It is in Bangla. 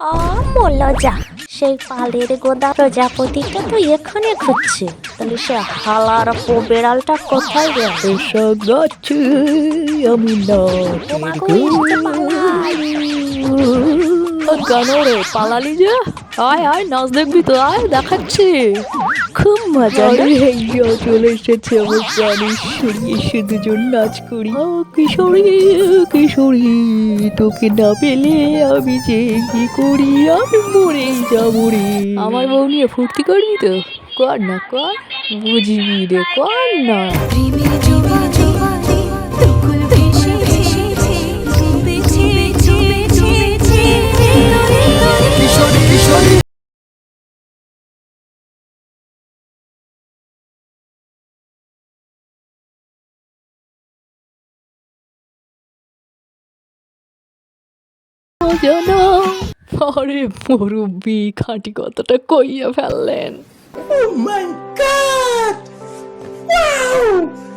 মরল সেই পালের গোদা প্রজাপতিটা তো এখানে খুঁজছে। তাহলে সে হালার পো বেড়ালটা কোথায় গেছে গাছে আমি না। কেন রে পালালি যে? আয় আয় নাচ দেখবি তো আয় দেখাচ্ছি। খুব মজা চলে এসেছে আমার প্রাণী। সরিয়ে সে দুজন নাচ করি। ও কিশোরী কিশোরী তোকে না পেলে আমি যে কি করি? আমি মরে যাব রে। আমার বউ নিয়ে ফুর্তি করবি তো? কর না কর। বুঝবি রে কর না। জানা? আরে মুরব্বি খাঁটি কথাটা কইয়া ফেললেন।